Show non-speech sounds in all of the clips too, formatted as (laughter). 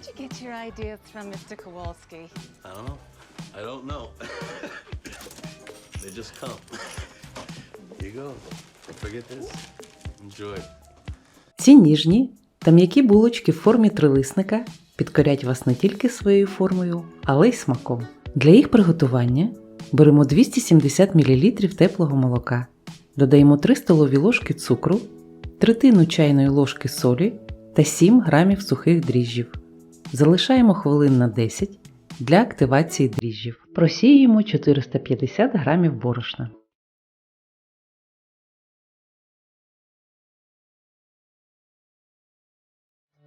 Where'd you get your ideas from, Mr. Kowalski? I don't know. I don't know. (laughs) they just come. Here you go. Forget this. Enjoy. Ці ніжні та м'які булочки в формі трилисника підкорять вас не тільки своєю формою, але й смаком. Для їх приготування беремо 270 мл теплого молока, додаємо 3 столові ложки цукру, третину чайної ложки солі та 7 грамів сухих дріжджів. Залишаємо хвилин на 10 для активації дріжджів. Просіюємо 450 грамів борошна.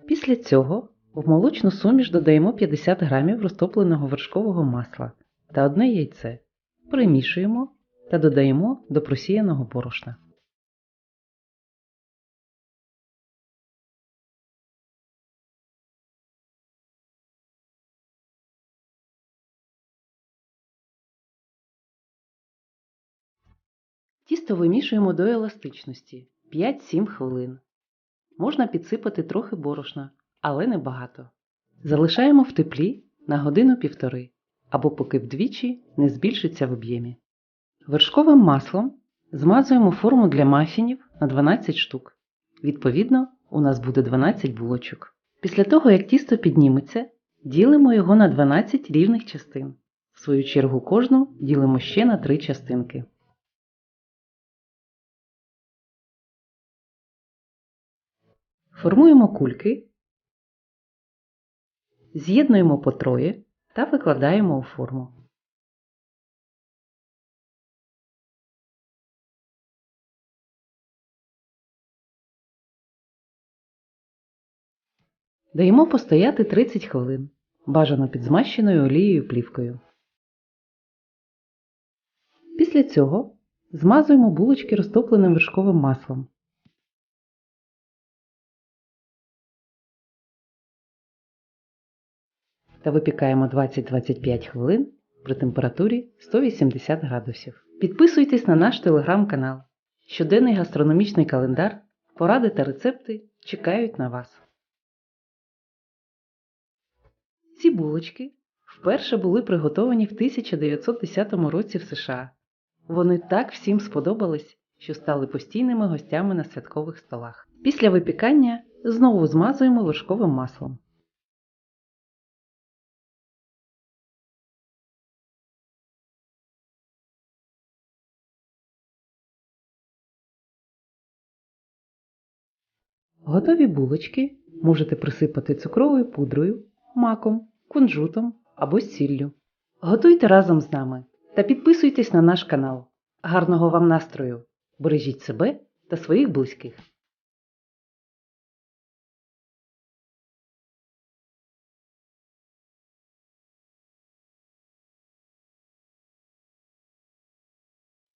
Після цього в молочну суміш додаємо 50 грамів розтопленого вершкового масла та одне яйце. Перемішуємо та додаємо до просіяного борошна. Тісто вимішуємо до еластичності 5-7 хвилин. Можна підсипати трохи борошна, але не багато. Залишаємо в теплі на годину-півтори, або поки вдвічі не збільшиться в об'ємі. Вершковим маслом змазуємо форму для мафінів на 12 штук. Відповідно, у нас буде 12 булочок. Після того, як тісто підніметься, ділимо його на 12 рівних частин. В свою чергу кожну ділимо ще на 3 частинки. Формуємо кульки, з'єднуємо по троє та викладаємо у форму. Даємо постояти 30 хвилин, бажано під змащеною олією плівкою. Після цього змазуємо булочки розтопленим вершковим маслом. Та випікаємо 20-25 хвилин при температурі 180 градусів. Підписуйтесь на наш телеграм-канал. Щоденний гастрономічний календар, поради та рецепти чекають на вас. Ці булочки вперше були приготовані в 1910 році в США. Вони так всім сподобались, що стали постійними гостями на святкових столах. Після випікання знову змазуємо вершковим маслом. Готові булочки можете присипати цукровою пудрою, маком, кунжутом або сіллю. Готуйте разом з нами та підписуйтесь на наш канал. Гарного вам настрою! Бережіть себе та своїх близьких!